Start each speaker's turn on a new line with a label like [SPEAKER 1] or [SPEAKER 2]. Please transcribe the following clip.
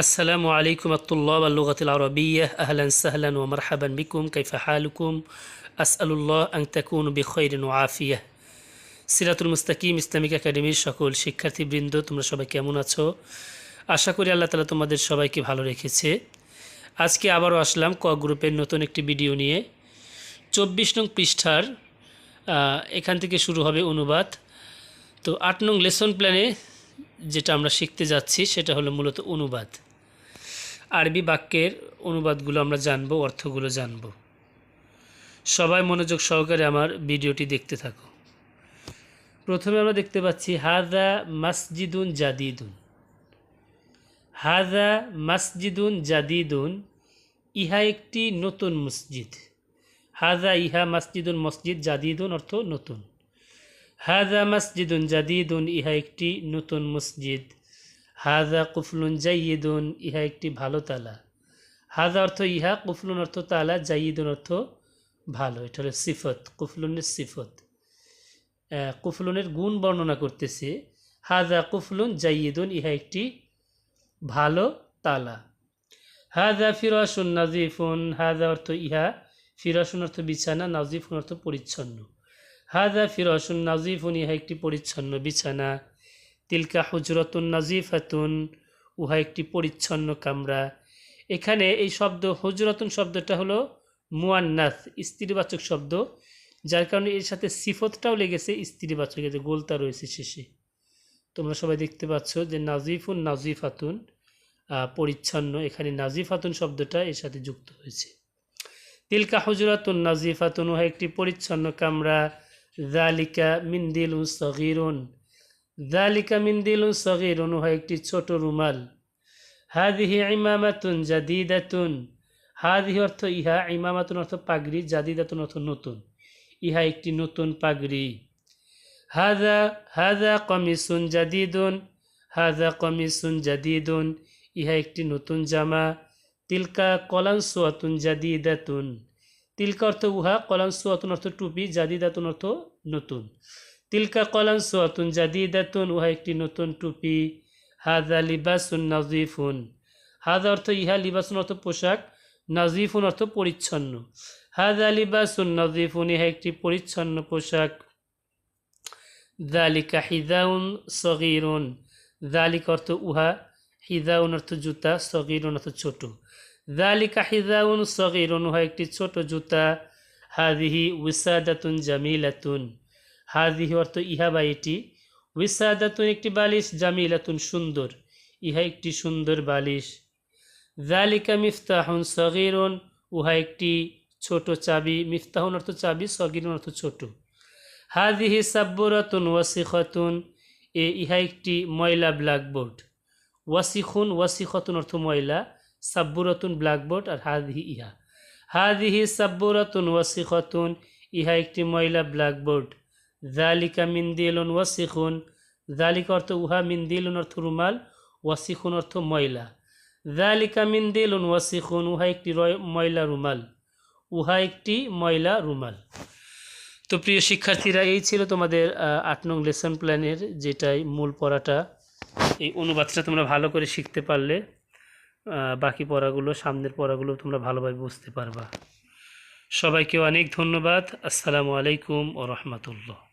[SPEAKER 1] আসসালামু আলাইকুম আতুল্লাহ আল্লুগাতিল আরবিয়া আহলান সাহলান ও মারহাবান বিকুম কৈফা হালুকুম আসআলুল্লাহ আং তাকুন বিখৈরিন ও আফিয়া সিরাতুল মুস্তাকিম ইসলামিক একাডেমির সকল শিক্ষার্থীবৃন্দ তোমরা সবাই কেমন আছো? আশা করি আল্লাহ তালা তোমাদের সবাইকে ভালো রেখেছে। আজকে আবারও আসলাম ক গ্রুপের নতুন একটি ভিডিও নিয়ে। চব্বিশ নং পৃষ্ঠার এখান থেকে শুরু হবে অনুবাদ। তো আট নং লেসন প্ল্যানে যেটা আমরা শিখতে যাচ্ছি, সেটা হলো মূলত অনুবাদ। আরবি বাক্যের অনুবাদগুলো আমরা জানব, অর্থগুলো জানব। সবাই মনোযোগ সহকারে আমার ভিডিওটি দেখতে থাকো। প্রথমে আমরা দেখতে পাচ্ছি হাজা মাসজিদুন জাদিদুন। হাজা মাসজিদুন জাদিদুন। ইহা একটি নতুন মসজিদ। হাজা ইহা মাসজিদুন মসজিদ জাদিদুন অর্থ নতুন। হাজা মসজিদুন জাদিদুন, ইহা একটি নতুন মসজিদ। হাজা কুফলুন জাইয়িদুন, ইহা একটি ভালো তালা। হাজা অর্থ ইহা, কুফলুন অর্থ তালা, জাইয়িদুন অর্থ ভালো। এটা হলো সিফত, কুফলুনের সিফত। কুফলুনের গুণ বর্ণনা করতেছে। হাজা কুফলুন জাইয়িদুন, ইহা একটি ভালো তালা। হাজা ফিরাসুন নাজিফুন হাজা অর্থ ইহা ফিরাসুন অর্থ বিছানা নাজিফুন অর্থ পরিচ্ছন্ন। হাজা ফিরাসুন নাজিফুন ইহা একটি পরিচ্ছন্ন বিছানা। তিলকা হুজরতুন নাজিফাতুন উহা একটি পরিচ্ছন্ন কামরা। এখানে এই শব্দ, হুজরতুন শব্দটা হলো মুয়ান্নাস, স্ত্রীবাচক শব্দ। যার কারণে এর সাথে সিফতটাও লেগেছে, স্ত্রীবাচক যে গোলতা রয়েছে শেষে। তোমরা সবাই দেখতে পাচ্ছ যে নাজিফুন নাজিফাতুন পরিচ্ছন্ন। এখানে নাজিফাতুন শব্দটা এর সাথে যুক্ত হয়েছে। তিলকা হুজরাতুন নাজিফাতুন উহা একটি পরিচ্ছন্ন কামরা। জালিকা মিন্দিলুন সগিরুন জালিকা মিন্দিলুন সগিরুন উহা একটি ছোট রুমাল। হাদিহি ইমামাতুন জাদিদাতুন হাদিহি অর্থ ইহা ইমামাতুন অর্থ পাগড়ি জাদিদাতুন অর্থ নতুন। ইহা একটি নতুন পাগড়ি। হাজা হাজা কমিসুন জাদিদুন হাজা কমিসুন জাদিদুন ইহা একটি নতুন জামা। তিলকা কলানসোয়াতুন জাদিদাতুন তিলকা অর্থ উহা কলানসোয়াতুন অর্থ টুপি জাদি জাদিদাতুন অর্থ নতুন। তিলকা কলানসোয়াতুন জাদিদাতুন উহা একটি নতুন টুপি হাজা লিবাসুন নাজিফুন হাজা অর্থ ইহা, লিবাসুন অর্থ পোশাক নাজিফুন অর্থ পরিচ্ছন্ন। হাজা লিবাসুন নাজিফুন ইহা একটি পরিচ্ছন্ন পোশাক। দালিকা হিদাউন সগিরুন। দালিক অর্থ উহা হিদাউন অর্থ জুতা, সগিরুন অর্থ ছোট। দালিকা হিদাউন সগিরুন একটি ছোট জুতা। হাদিহি উসাদাতুন জামিলাতুন হাদিহি অর্থ ইহা বা এটি। উসাদাতুন একটি বালিশ জামিলাতুন সুন্দর। ইহা একটি সুন্দর বালিশ। জালিকা মিফতাহুন সগিরুন উহা একটি ছোট চাবি। মিফতাহুন অর্থ চাবি সগিরুন অর্থ ছোট। হাদিহি সাব্বরাতুন ওয়াসিখতুন এ ইহা একটি ময়লা ব্ল্যাকবোর্ড। ওয়াসিখুন ওয়াসিখতুন অর্থ ময়লা। সাব্বুরাতুন ব্ল্যাকবোর্ড আর হাদিহি ইহা। হাদিহি সাব্বুরাতুন ওয়াসিখতুন, ইহা একটি ময়লা ব্ল্যাকবোর্ড। জালিকা মিন্দিলুন ওয়াসিখুন জালিকা অর্থ উহা, মিন্দিলুন অর্থ রুমাল, ওয়াসিখুন অর্থ ময়লা। জালিকা মিন্দিলুন ওয়াসিখুন, উহা একটি ময়লা রুমাল, উহা একটি ময়লা রুমাল। তো প্রিয় শিক্ষার্থীরা, এই ছিল তোমাদের আট নং লেসন প্ল্যানের যেটাই মূল পড়াটা, এই অনুবাদটা তোমরা ভালো করে শিখতে পারলে। বাকি পড়াগুলো, সামনের পড়াগুলো তোমরা ভালোভাবে বুঝতে পারবা। সবাইকে অনেক ধন্যবাদ। আসসালামু আলাইকুম ও রহমতুল্লাহ।